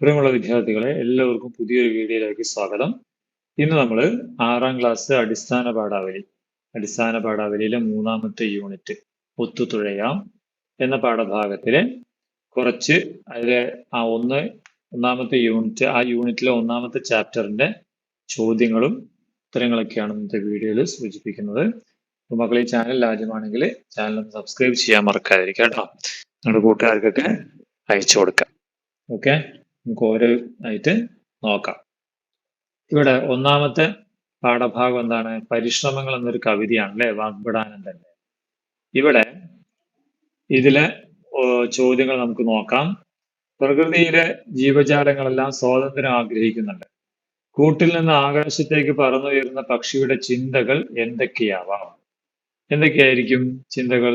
പ്രിയമുള്ള വിദ്യാർത്ഥികളെ എല്ലാവർക്കും പുതിയൊരു വീഡിയോയിലേക്ക് സ്വാഗതം. ഇന്ന് നമ്മൾ ആറാം ക്ലാസ് അടിസ്ഥാന പാഠാവലി അടിസ്ഥാന പാഠാവലിയിലെ മൂന്നാമത്തെ യൂണിറ്റ് ഒത്തുതുഴയാം എന്ന പാഠഭാഗത്തിലെ കുറച്ച് അതിലെ ആ ഒന്ന് ഒന്നാമത്തെ യൂണിറ്റ് ആ യൂണിറ്റിലെ ഒന്നാമത്തെ ചാപ്റ്ററിന്റെ ചോദ്യങ്ങളും ഉത്തരങ്ങളൊക്കെയാണ് ഇന്നത്തെ വീഡിയോയിൽ സൂചിപ്പിക്കുന്നത്. ഈ ചാനൽ ആദ്യമാണെങ്കിൽ ചാനൽ സബ്സ്ക്രൈബ് ചെയ്യാൻ മറക്കാതിരിക്കാം കേട്ടോ. നിങ്ങളുടെ കൂട്ടുകാർക്കൊക്കെ അയച്ചു കൊടുക്കാം ഓക്കെ നമുക്ക് ആയിട്ട് നോക്കാം. ഇവിടെ ഒന്നാമത്തെ പാഠഭാഗം എന്താണ്? പരിശ്രമങ്ങൾ എന്നൊരു കവിതയാണ് അല്ലെ? വാഗ്ബടാനന്ദന്റെ ഇവിടെ ഇതിലെ ചോദ്യങ്ങൾ നമുക്ക് നോക്കാം. പ്രകൃതിയിലെ ജീവജാലങ്ങളെല്ലാം സ്വാതന്ത്ര്യം ആഗ്രഹിക്കുന്നുണ്ട്. കൂട്ടിൽ നിന്ന് ആകാശത്തേക്ക് പറന്നുയരുന്ന പക്ഷിയുടെ ചിന്തകൾ എന്തൊക്കെയാവാം? എന്തൊക്കെയായിരിക്കും ചിന്തകൾ?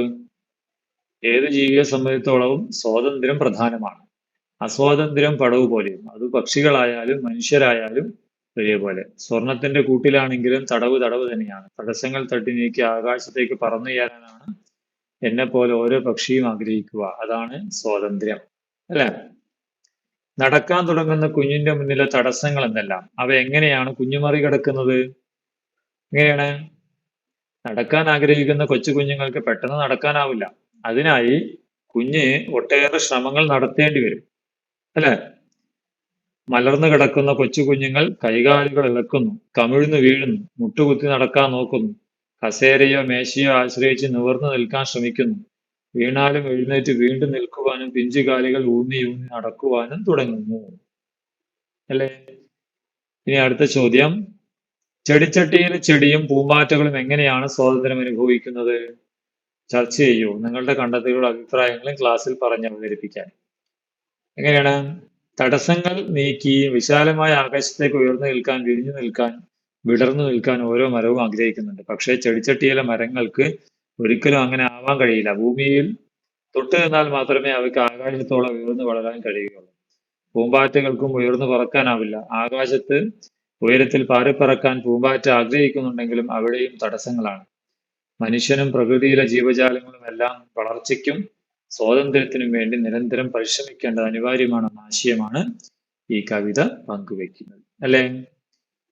ഏത് ജീവിയെ സംബന്ധിച്ചോളവും സ്വാതന്ത്ര്യം പ്രധാനമാണ്. അസ്വാതന്ത്ര്യം പടവ് പോലെയും അത് പക്ഷികളായാലും മനുഷ്യരായാലും ഒരേപോലെ. സ്വർണത്തിന്റെ കൂട്ടിലാണെങ്കിലും തടവ് തടവ് തന്നെയാണ്. തടസ്സങ്ങൾ തട്ടി നീക്കി ആകാശത്തേക്ക് പറന്നു പറന്നുയരാനാണ് എന്നെ പോലെ ഓരോ പക്ഷിയും ആഗ്രഹിക്കുക. അതാണ് സ്വാതന്ത്ര്യം. അല്ലെ? നടക്കാൻ തുടങ്ങുന്ന കുഞ്ഞിന്റെ മുന്നിലെ തടസ്സങ്ങൾ എന്തെല്ലാം? അവ എങ്ങനെയാണ് കുഞ്ഞു മറികടക്കുന്നത് എങ്ങനെയാണ്? നടക്കാൻ ആഗ്രഹിക്കുന്ന കൊച്ചു കുഞ്ഞുങ്ങൾക്ക് പെട്ടെന്ന് നടക്കാനാവില്ല. അതിനായി കുഞ്ഞ് ഒട്ടേറെ ശ്രമങ്ങൾ നടത്തേണ്ടി വരും. അല്ലെ? മലർന്നു കിടക്കുന്ന കൊച്ചു കുഞ്ഞുങ്ങൾ കൈകാലുകൾ ഇളക്കുന്നു കമിഴ്ന്നു വീഴുന്നു മുട്ടുകുത്തി നടക്കാൻ നോക്കുന്നു കസേരയോ മേശയോ ആശ്രയിച്ച് നിവർന്നു നിൽക്കാൻ ശ്രമിക്കുന്നു. വീണാലും എഴുന്നേറ്റ് വീണ്ടും നിൽക്കുവാനും പിഞ്ചുകാലുകൾ ഊന്നി ഊന്നി നടക്കുവാനും തുടങ്ങുന്നു. അല്ലേ? ഇനി അടുത്ത ചോദ്യം. ചെടിച്ചട്ടിയിലെ ചെടിയും പൂമ്പാറ്റകളും എങ്ങനെയാണ് സ്വാതന്ത്ര്യം അനുഭവിക്കുന്നത്? ചർച്ച ചെയ്യൂ. നിങ്ങളുടെ കണ്ടെത്തലുകളും അഭിപ്രായങ്ങളും ക്ലാസ്സിൽ പറഞ്ഞ് അവതരിപ്പിക്കാൻ എങ്ങനെയാണ്? തടസ്സങ്ങൾ നീക്കി വിശാലമായ ആകാശത്തേക്ക് ഉയർന്നു നിൽക്കാൻ വിരിഞ്ഞു നിൽക്കാൻ വിടർന്നു നിൽക്കാൻ ഓരോ മരവും ആഗ്രഹിക്കുന്നുണ്ട്. പക്ഷേ ചെടിച്ചട്ടിയിലെ മരങ്ങൾക്ക് ഒരിക്കലും അങ്ങനെ ആവാൻ കഴിയില്ല. ഭൂമിയിൽ തൊട്ട് നിന്നാൽ മാത്രമേ അവയ്ക്ക് ആകാശത്തോളം ഉയർന്നു വളരാൻ കഴിയുകയുള്ളൂ. പൂമ്പാറ്റകൾക്കും ഉയർന്നു പറക്കാനാവില്ല. ആകാശത്ത് ഉയരത്തിൽ പാറിപ്പറക്കാൻ പൂമ്പാറ്റ ആഗ്രഹിക്കുന്നുണ്ടെങ്കിലും അവിടെയും തടസ്സങ്ങളാണ്. മനുഷ്യനും പ്രകൃതിയിലെ ജീവജാലങ്ങളും എല്ലാം വളർച്ചയ്ക്കും സ്വാതന്ത്ര്യത്തിനും വേണ്ടി നിരന്തരം പരിശ്രമിക്കേണ്ടത് അനിവാര്യമാണ് ആശയമാണ് ഈ കവിത പങ്കുവെക്കുന്നത്. അല്ലെ?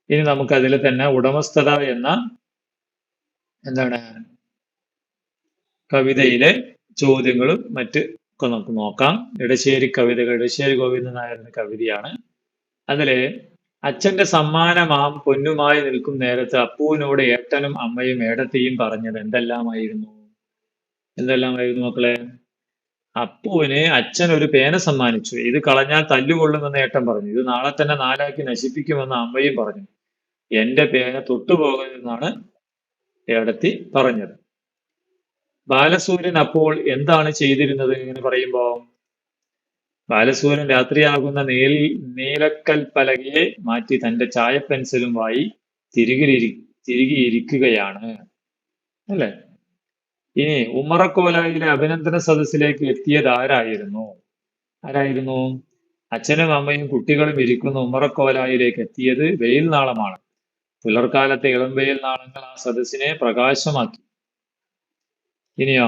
ഇനി നമുക്ക് അതിൽ തന്നെ ഉടമസ്ഥത എന്ന എന്താണ് കവിതയിലെ ചോദ്യങ്ങളും മറ്റ് ഒക്കെ നമുക്ക് നോക്കാം. ഇടശ്ശേരി കവിതകൾ ഇടശ്ശേരി ഗോവിന്ദൻ നായരുടെ കവിതയാണ്. അതിലെ അച്ഛന്റെ സമ്മാനമാം പൊന്നുമായി നിൽക്കും നേരത്ത് അപ്പുവിനോട് ഏട്ടനും അമ്മയും ഏടത്തെയും പറഞ്ഞത് എന്തെല്ലാമായിരുന്നു? എന്തെല്ലാമായിരുന്നു മക്കളെ? അപ്പുവിന് അച്ഛൻ ഒരു പേന സമ്മാനിച്ചു. ഇത് കളഞ്ഞാൽ തല്ലുകൊള്ളുമെന്ന് ഏട്ടൻ പറഞ്ഞു. ഇത് നാളെ തന്നെ നാലാക്കി നശിപ്പിക്കുമെന്ന് അമ്മയും പറഞ്ഞു. എന്റെ പേന തൊട്ടുപോകരുതെന്നാണ് ഏടത്തി പറഞ്ഞത്. ബാലസൂര്യൻ അപ്പോൾ എന്താണ് ചെയ്തിരുന്നത് എന്ന് പറയുമ്പോ ബാലസൂര്യൻ രാത്രിയാകുന്ന നീൽ നീലക്കൽ പലകയെ മാറ്റി തന്റെ ചായ പെൻസിലും വായി തിരികെ തിരികെ ഇരിക്കുകയാണ് അല്ലെ? ഇനി ഉമ്മറക്കോലായിലെ അഭിനന്ദന സദസ്സിലേക്ക് എത്തിയത് ആരായിരുന്നു? ആരായിരുന്നു? അച്ഛനും അമ്മയും കുട്ടികളും ഇരിക്കുന്ന ഉമ്മറക്കോലായിലേക്ക് എത്തിയത് വെയിൽ നാളമാണ്. പുലർക്കാലത്തെ ഇളം വെയിൽ നാളങ്ങൾ ആ സദസ്സിനെ പ്രകാശമാക്കി. ഇനിയോ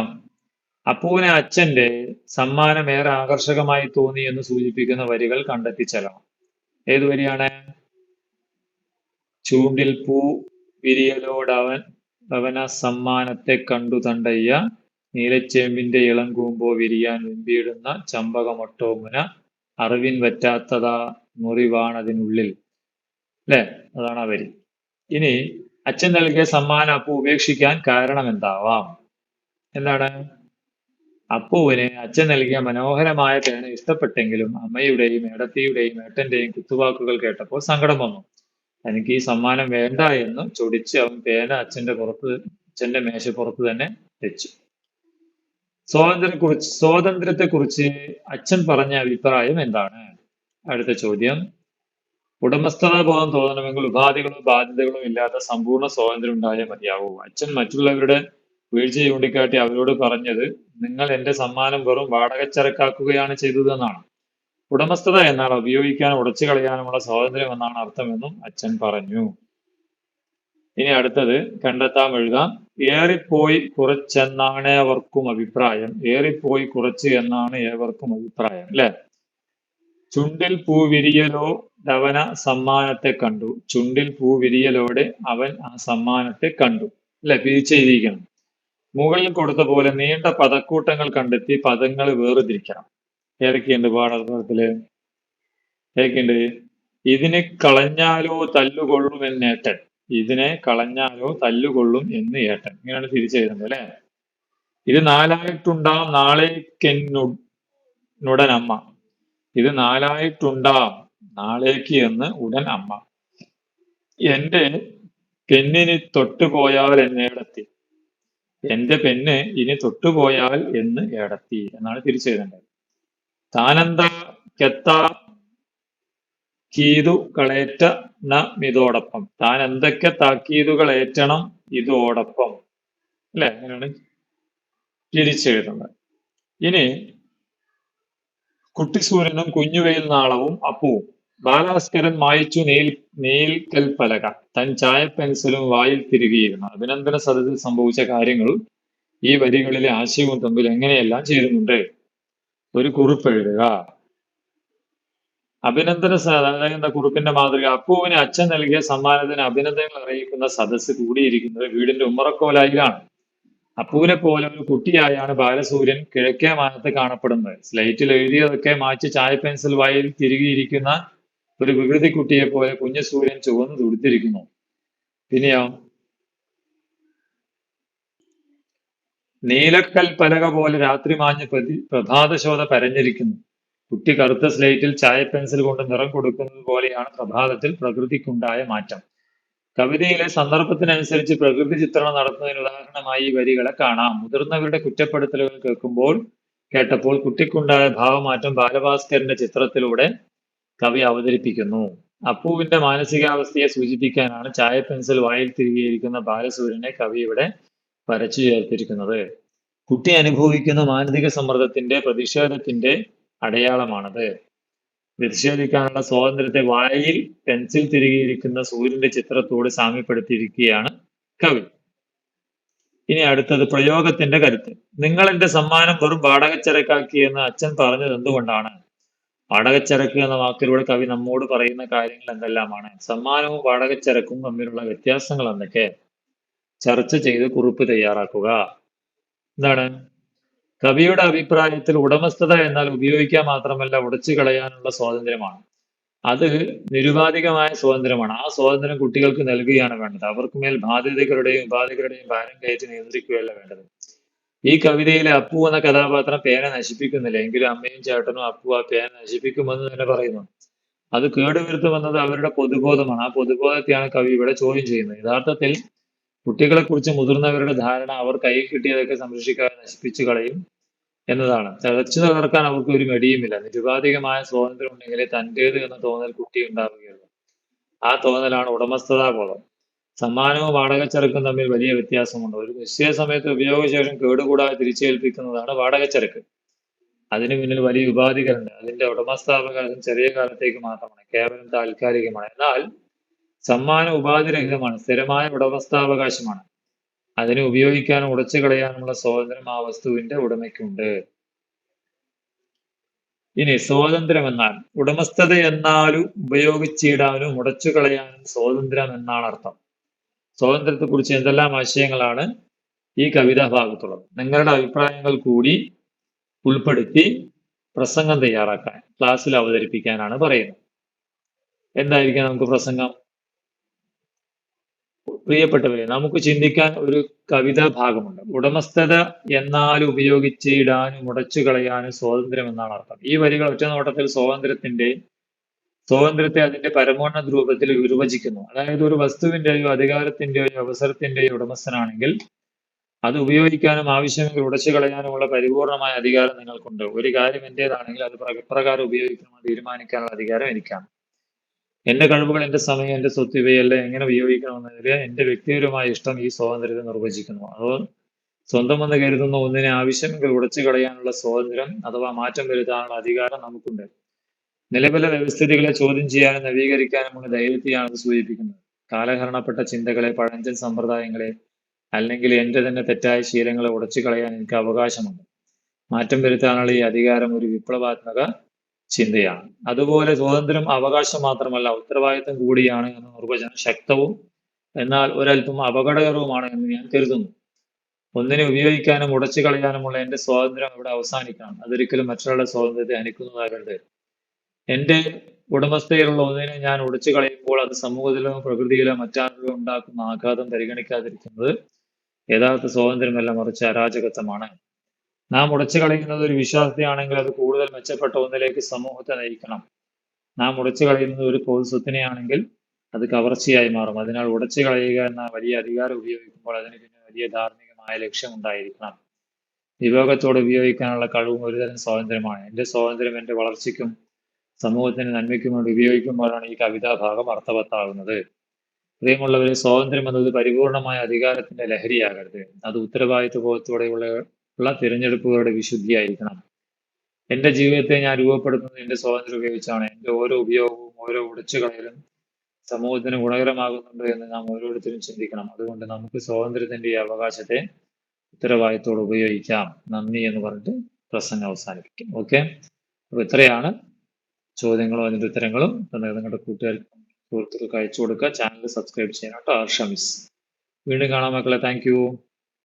അപ്പൂവിനെ അച്ഛന്റെ സമ്മാനം ഏറെ ആകർഷകമായി തോന്നി എന്ന് സൂചിപ്പിക്കുന്ന വരികൾ കണ്ടെത്തി ചെല്ലണം ഏതുവരിയാണ് ചൂണ്ടിൽ പൂ വിരിയലോടവൻ അവന സമ്മാനത്തെ കണ്ടു തണ്ടയ്യ. നീലച്ചേമ്പിന്റെ ഇളം കൂമ്പോ വിരിയാൻ വെമ്പിയിടുന്ന ചമ്പകമൊട്ടോമുന അറിവിൻ പറ്റാത്തതാ മുറിവാണതിനുള്ളിൽ. അല്ലെ അതാണ് ആ വരി. ഇനി അച്ഛൻ നൽകിയ സമ്മാനം അപ്പു ഉപേക്ഷിക്കാൻ കാരണം എന്താവാം എന്താണ്? അപ്പുവിന് അച്ഛൻ നൽകിയ മനോഹരമായ പേന ഇഷ്ടപ്പെട്ടെങ്കിലും അമ്മയുടെയും ഇടത്തിയുടെയും ഏട്ടന്റെയും കുത്തുവാക്കുകൾ കേട്ടപ്പോൾ സങ്കടം വന്നു. എനിക്ക് ഈ സമ്മാനം വേണ്ട എന്ന് ചൊടിച്ച് അവൻ പേന അച്ഛന്റെ പുറത്ത് അച്ഛന്റെ മേശപ്പുറത്ത് തന്നെ വെച്ചു. സ്വാതന്ത്ര്യത്തെക്കുറിച്ച് സ്വാതന്ത്ര്യത്തെക്കുറിച്ച് സ്വാതന്ത്ര്യത്തെ കുറിച്ച് അച്ഛൻ പറഞ്ഞ അഭിപ്രായം എന്താണ്? അടുത്ത ചോദ്യം. ഉടമസ്ഥതാബോധം തോന്നണമെങ്കിൽ ഉപാധികളോ ബാധ്യതകളോ ഇല്ലാത്ത സമ്പൂർണ സ്വാതന്ത്ര്യം ഉണ്ടായാൽ മതിയാവൂ. അച്ഛൻ മറ്റുള്ളവരുടെ വീഴ്ച ചൂണ്ടിക്കാട്ടി അവരോട് പറഞ്ഞത് നിങ്ങൾ എന്റെ സമ്മാനം വെറും വാടകച്ചരക്കാക്കുകയാണ് ചെയ്തതെന്നാണ്. ഉടമസ്ഥത എന്നാൽ ഉപയോഗിക്കാനും ഉടച്ചു കളയാനുമുള്ള സ്വാതന്ത്ര്യം എന്നാണ് അർത്ഥമെന്നും അച്ഛൻ പറഞ്ഞു. ഇനി അടുത്തത് കണ്ടെത്താൻ എഴുതാം. ഏറിപ്പോയി കുറച്ചെന്നാണ് ഏവർക്കും അഭിപ്രായം. ഏറിപ്പോയി കുറച്ച് എന്നാണ് ഏവർക്കും അഭിപ്രായം. അല്ലെ? ചുണ്ടിൽ പൂവിരിയലോ ധവന സമ്മാനത്തെ കണ്ടു. ചുണ്ടിൽ പൂവിരിയലോടെ അവൻ ആ സമ്മാനത്തെ കണ്ടു. അല്ലെ? പിരിച്ചെഴുതിയിരിക്കണം. മുകളിൽ കൊടുത്ത പോലെ നീണ്ട പദക്കൂട്ടങ്ങൾ കണ്ടെത്തി പദങ്ങൾ വേർതിരിക്കണം. ഏതൊക്കെയുണ്ട് പാഠത്തിൽ ഏതൊക്കെയുണ്ട്? ഇതിനെ കളഞ്ഞാലോ തല്ലുകൊള്ളും എന്ന് ഏട്ടൻ. ഇതിനെ കളഞ്ഞാലോ തല്ലുകൊള്ളും എന്ന് ഏട്ടൻ. ഇങ്ങനെയാണ് തിരിച്ചെഴുതുന്നത് അല്ലെ? ഇത് നാലായിട്ടുണ്ടാം നാളേക്കെന്നുടൻ അമ്മ. ഇത് നാലായിട്ടുണ്ടാം നാളേക്ക് എന്ന് ഉടൻ അമ്മ. എന്റെ പെണ്ണിന് തൊട്ടുപോയാൽ എന്നേടത്തി എന്റെ പെണ്ണ് ഇനി തൊട്ടുപോയാൽ എന്ന് ഏടത്തി. എന്നാണ് തിരിച്ചെഴുതേണ്ടത് താനെന്താ കെത്ത കീതു കളേറ്റ ന ഇതോടൊപ്പം താൻ എന്തൊക്കെ താക്കീതുകൾ ഏറ്റണം ഇതോടൊപ്പം. അല്ലെ? അങ്ങനെയാണ് തിരിച്ചെഴുതുന്നത്. ഇനി കുട്ടിസൂര്യനും കുഞ്ഞുവെയിൽ നാളവും അപ്പുവും. ബാലാസ്കരൻ മായിച്ചു നീൽ നീൽക്കൽ പലക. തൻ ചായ പെൻസിലും വായിൽ തിരികെയിരുന്നു. അഭിനന്ദന സദസ്സിൽ സംഭവിച്ച കാര്യങ്ങൾ ഈ വരികളിലെ ആശയവും തമ്മിൽ എങ്ങനെയെല്ലാം ചേരുന്നുണ്ട്? ഒരു കുറിപ്പ് എഴുതുക. അഭിനന്ദന അതായത് കുറിപ്പിന്റെ മാതൃക? അപ്പുവിന് അച്ഛൻ നൽകിയ സമ്മാനത്തിന് അഭിനന്ദനങ്ങൾ അറിയിക്കുന്ന സദസ്സ് കൂടിയിരിക്കുന്നത് വീടിന്റെ ഉമ്മറക്കോലായിലാണ്. അപ്പുവിനെ പോലെ ഒരു കുട്ടിയായാണ് ബാലസൂര്യൻ കിഴക്കേ മാനത്ത് കാണപ്പെടുന്നത്. സ്ലൈറ്റിൽ എഴുതിയതൊക്കെ മാറ്റി ചായ പെൻസിൽ വായിൽ തിരികെയിരിക്കുന്ന ഒരു വികൃതി കുട്ടിയെ പോലെ കുഞ്ഞു സൂര്യൻ ചുവന്ന് തുടുത്തിരിക്കുന്നു. പിന്നെയോ? നീലക്കൽ പലക പോലെ രാത്രി മാഞ്ഞ് പ്രതി പ്രഭാതശോധ പരഞ്ഞിരിക്കുന്നു. കുട്ടി കറുത്ത സ്ലേറ്റിൽ ചായ പെൻസിൽ കൊണ്ട് നിറം കൊടുക്കുന്നത് പോലെയാണ് പ്രഭാതത്തിൽ പ്രകൃതിക്കുണ്ടായ മാറ്റം. കവിതയിലെ സന്ദർഭത്തിനനുസരിച്ച് പ്രകൃതി ചിത്രണം നടത്തുന്നതിന് ഉദാഹരണമായി ഈ വരികളെ കാണാം. മുതിർന്നവരുടെ കുറ്റപ്പെടുത്തലുകൾ കേൾക്കുമ്പോൾ കേട്ടപ്പോൾ കുട്ടിക്കുണ്ടായ ഭാവമാറ്റം ബാലഭാസ്കരന്റെ ചിത്രത്തിലൂടെ കവി അവതരിപ്പിക്കുന്നു. അപ്പുവിന്റെ മാനസികാവസ്ഥയെ സൂചിപ്പിക്കാനാണ് ചായ പെൻസിൽ വായിൽ തിരികെയിരിക്കുന്ന ബാലസൂര്യനെ കവി ഇവിടെ വരച്ചു ചേർത്തിരിക്കുന്നത്. കുട്ടി അനുഭവിക്കുന്ന മാനസിക സമ്മർദ്ദത്തിന്റെ പ്രതിഷേധത്തിന്റെ അടയാളമാണത്. പ്രതിഷേധിക്കാനുള്ള സ്വാതന്ത്ര്യത്തെ വായിൽ പെൻസിൽ തിരികെയിരിക്കുന്ന സൂര്യന്റെ ചിത്രത്തോട് സാമ്യപ്പെടുത്തിയിരിക്കുകയാണ് കവി. ഇനി അടുത്തത് പ്രയോഗത്തിന്റെ കരുത്ത്. നിങ്ങൾ എന്റെ സമ്മാനം വെറും വാടകച്ചരക്കാക്കി എന്ന് അച്ഛൻ പറഞ്ഞത് എന്തുകൊണ്ടാണ്? വാടകച്ചരക്ക് എന്ന വാക്കിലൂടെ കവി നമ്മോട് പറയുന്ന കാര്യങ്ങൾ എന്തെല്ലാമാണ്? സമ്മാനവും വാടകച്ചരക്കും തമ്മിലുള്ള വ്യത്യാസങ്ങൾ എന്തൊക്കെ? ചർച്ച ചെയ്ത് കുറിപ്പ് തയ്യാറാക്കുക. എന്താണ്? കവിയുടെ അഭിപ്രായത്തിൽ ഉടമസ്ഥത എന്നാൽ ഉപയോഗിക്കാൻ മാത്രമല്ല ഉടച്ചു കളയാനുള്ള സ്വാതന്ത്ര്യമാണ്. അത് നിരുപാധികമായ സ്വാതന്ത്ര്യമാണ്. ആ സ്വാതന്ത്ര്യം കുട്ടികൾക്ക് നൽകുകയാണ് വേണ്ടത്. അവർക്ക് മേൽ ബാധ്യതകളുടെയും ഉപാധികളുടെയും ഭാരം കയറ്റി നിയന്ത്രിക്കുകയല്ല വേണ്ടത്. ഈ കവിതയിലെ അപ്പു എന്ന കഥാപാത്രം പേന നശിപ്പിക്കുന്നില്ല. എങ്കിലും അമ്മയും ചേട്ടനും അപ്പു ആ പേന നശിപ്പിക്കുമെന്ന് തന്നെ പറയുന്നു. അത് കേടുവരുത്തുമെന്നത് അവരുടെ പൊതുബോധമാണ്. ആ പൊതുബോധത്തെയാണ് കവി ഇവിടെ ചോദ്യം ചെയ്യുന്നത്. യഥാർത്ഥത്തിൽ കുട്ടികളെ കുറിച്ച് മുതിർന്നവരുടെ ധാരണ അവർ കയ്യിൽ കിട്ടിയതൊക്കെ സംരക്ഷിക്കാതെ നശിപ്പിച്ചു കളയും എന്നതാണ്. തിളച്ചു തകർക്കാൻ അവർക്ക് ഒരു മടിയുമില്ല. നിരുപാധികമായ സ്വാതന്ത്ര്യം ഉണ്ടെങ്കിലേ തന്റേത് എന്ന തോന്നൽ കുട്ടി ഉണ്ടാവുകയുള്ളൂ. ആ തോന്നലാണ് ഉടമസ്ഥതാബോധം സമ്മാനവും വാടകച്ചരക്കും തമ്മിൽ വലിയ വ്യത്യാസമുണ്ട്. ഒരു നിശ്ചയ സമയത്ത് ഉപയോഗശേഷം കേടുകൂടാതെ തിരിച്ചേൽപ്പിക്കുന്നതാണ് വാടകച്ചരക്ക്. അതിന് പിന്നിൽ വലിയ ഉപാധികളുണ്ട്. അതിന്റെ ഉടമസ്ഥാവകാശം ചെറിയ കാലത്തേക്ക് മാത്രമാണ്. കേവലം താൽക്കാലികമാണ്. എന്നാൽ സമ്മാനം ഉപാധിരഹിതമാണ് സ്ഥിരമായ ഉടമസ്ഥാവകാശമാണ്. അതിനെ ഉപയോഗിക്കാനും ഉടച്ചു കളയാനുമുള്ള സ്വാതന്ത്ര്യം ആ വസ്തുവിന്റെ ഉടമയ്ക്കുണ്ട്. ഇനി സ്വാതന്ത്ര്യം എന്നാൽ ഉടമസ്ഥത എന്നാലും ഉപയോഗിച്ചിടാനും ഉടച്ചു കളയാനും സ്വാതന്ത്ര്യം എന്നാണ് അർത്ഥം. സ്വാതന്ത്ര്യത്തെ കുറിച്ച് എന്തെല്ലാം ആശയങ്ങളാണ് ഈ കവിതാ ഭാഗത്തുള്ളത്? നിങ്ങളുടെ അഭിപ്രായങ്ങൾ കൂടി ഉൾപ്പെടുത്തി പ്രസംഗം തയ്യാറാക്കാൻ ക്ലാസ്സിൽ അവതരിപ്പിക്കാനാണ് പറയുന്നത്. എന്തായിരിക്കാം നമുക്ക് പ്രസംഗം? പ്രിയപ്പെട്ടവരെ നമുക്ക് ചിന്തിക്കാൻ ഒരു കവിതാ ഭാഗമുണ്ട്. ഉടമസ്ഥത എന്നാൽ ഉപയോഗിച്ചിടാനും ഉടച്ചു കളയാനും സ്വാതന്ത്ര്യം എന്നാണ് അർത്ഥം. ഈ വരികൾ ഒറ്റ നോട്ടത്തിൽ സ്വാതന്ത്ര്യത്തിന്റെ സ്വാതന്ത്ര്യത്തെ അതിന്റെ പരമോന്നത രൂപത്തിൽ വിഭജിക്കുന്നു. അതായത് ഒരു വസ്തുവിന്റെയോ അധികാരത്തിന്റെയോ അവസരത്തിന്റെയോ ഉടമസ്ഥനാണെങ്കിൽ അത് ഉപയോഗിക്കാനും ആവശ്യമെങ്കിൽ ഉടച്ചു കളയാനുമുള്ള പരിപൂർണമായ അധികാരം നിങ്ങൾക്കുണ്ട്. ഒരു കാര്യം എന്റേതാണെങ്കിൽ അത് പ്രകാരം ഉപയോഗിക്കണമെന്ന് തീരുമാനിക്കാനുള്ള അധികാരം എനിക്കാണ്. എന്റെ കഴിവുകൾ എന്റെ സമയം എന്റെ സ്വത്ത് ഇവയെല്ലാം എങ്ങനെ ഉപയോഗിക്കണമെന്നതിൽ എന്റെ വ്യക്തിപരമായ ഇഷ്ടം ഈ സ്വാതന്ത്ര്യത്തെ നിർവചിക്കുന്നു. അത് സ്വന്തം എന്ന് കരുതുന്ന ഒന്നിനെ ആവശ്യമെങ്കിൽ ഉടച്ചു കളയാനുള്ള സ്വാതന്ത്ര്യം അഥവാ മാറ്റം വരുത്താനുള്ള അധികാരം നമുക്കുണ്ട്. നിലവിലെ വ്യവസ്ഥിതികളെ ചോദ്യം ചെയ്യാനും നവീകരിക്കാനുമുള്ള ധൈര്യത്തെയാണ് സൂചിപ്പിക്കുന്നത്. കാലഹരണപ്പെട്ട ചിന്തകളെ പഴഞ്ചൻ സമ്പ്രദായങ്ങളെ അല്ലെങ്കിൽ എന്റെ തന്നെ തെറ്റായ ശീലങ്ങളെ ഉടച്ചു കളയാൻ എനിക്ക് അവകാശമുണ്ട്. മാറ്റം വരുത്താനുള്ള ഈ അധികാരം ഒരു വിപ്ലവാത്മക ചിന്തയാണ്. അതുപോലെ സ്വാതന്ത്ര്യം അവകാശം മാത്രമല്ല ഉത്തരവാദിത്തം കൂടിയാണ് എന്ന നിർവചനം ശക്തവും എന്നാൽ ഒരല്പം അപകടകരവുമാണ് എന്ന് ഞാൻ കരുതുന്നു. ഒന്നിനെ ഉപയോഗിക്കാനും ഉടച്ചു കളയാനുമുള്ള എന്റെ സ്വാതന്ത്ര്യം ഇവിടെ അവസാനിക്കണം. അതൊരിക്കലും മറ്റൊരാളുടെ സ്വാതന്ത്ര്യത്തെ അനുക്കുന്നതാകരുത് എന്റെ ഉടമസ്ഥയിലുള്ള ഒന്നിനെ ഞാൻ ഉടച്ചു കളയുമ്പോൾ അത് സമൂഹത്തിലോ പ്രകൃതിയിലോ മറ്റാരിലോ ഉണ്ടാക്കുന്ന ആഘാതം പരിഗണിക്കാതിരിക്കുന്നത് യഥാർത്ഥ സ്വാതന്ത്ര്യമല്ല മറിച്ച് അരാജകത്വമാണ്. നാം ഉടച്ചു കളയുന്നത് ഒരു വിശ്വാസത്തെയാണെങ്കിൽ അത് കൂടുതൽ മെച്ചപ്പെട്ട ഒന്നിലേക്ക് സമൂഹത്തെ നയിക്കണം. നാം ഉടച്ചു കളയുന്നത് ഒരു പൊതുസ്വത്തിനെയാണെങ്കിൽ അത് കവർച്ചയായി മാറും. അതിനാൽ ഉടച്ചു കളയുക എന്ന വലിയ അധികാരം ഉപയോഗിക്കുമ്പോൾ അതിന് പിന്നെ വലിയ ധാർമ്മികമായ ലക്ഷ്യം ഉണ്ടായിരിക്കണം. വിവേകത്തോടെ ഉപയോഗിക്കാനുള്ള കഴിവും ഒരുതരം സ്വാതന്ത്ര്യമാണ്. എന്റെ സ്വാതന്ത്ര്യം എന്റെ വളർച്ചയ്ക്കും സമൂഹത്തിന് നന്മയ്ക്കും വേണ്ടി ഉപയോഗിക്കുമ്പോഴാണ് ഈ കവിതാഭാഗം അർത്ഥവത്താകുന്നത്. പ്രിയമുള്ളവരെ സ്വാതന്ത്ര്യം എന്നത് പരിപൂർണമായ അധികാരത്തിന്റെ ലഹരിയാകരുത്. അത് ഉത്തരവാദിത്വ ബോധത്തോടെയുള്ള ഉള്ള തിരഞ്ഞെടുപ്പുകളുടെ വിശുദ്ധിയായിരിക്കണം. എന്റെ ജീവിതത്തെ ഞാൻ രൂപപ്പെടുത്തുന്നത് എന്റെ സ്വാതന്ത്ര്യം ഉപയോഗിച്ചാണ്. എന്റെ ഓരോ ഉപയോഗവും ഓരോ ഉടച്ചുകളയലും സമൂഹത്തിന് ഗുണകരമാകുന്നുണ്ടോ എന്ന് നാം ഓരോരുത്തരും ചിന്തിക്കണം. അതുകൊണ്ട് നമുക്ക് സ്വാതന്ത്ര്യത്തിന്റെ ഈ അവകാശത്തെ ഉത്തരവാദിത്തോടെ ഉപയോഗിക്കാം. നന്ദി എന്ന് പറഞ്ഞിട്ട് പ്രസംഗം അവസാനിപ്പിക്കും. ഓക്കെ? അപ്പൊ ഇത്രയാണ് ചോദ്യങ്ങളും അതിന്റെ ഉത്തരങ്ങളും നിങ്ങളുടെ കൂട്ടുകാർക്കും സുഹൃത്തുക്കൾക്ക് അയച്ചു കൊടുക്കുക. ചാനൽ സബ്സ്ക്രൈബ് ചെയ്യണം ഹർഷ വീണ്ടും കാണാം മക്കളെ. താങ്ക്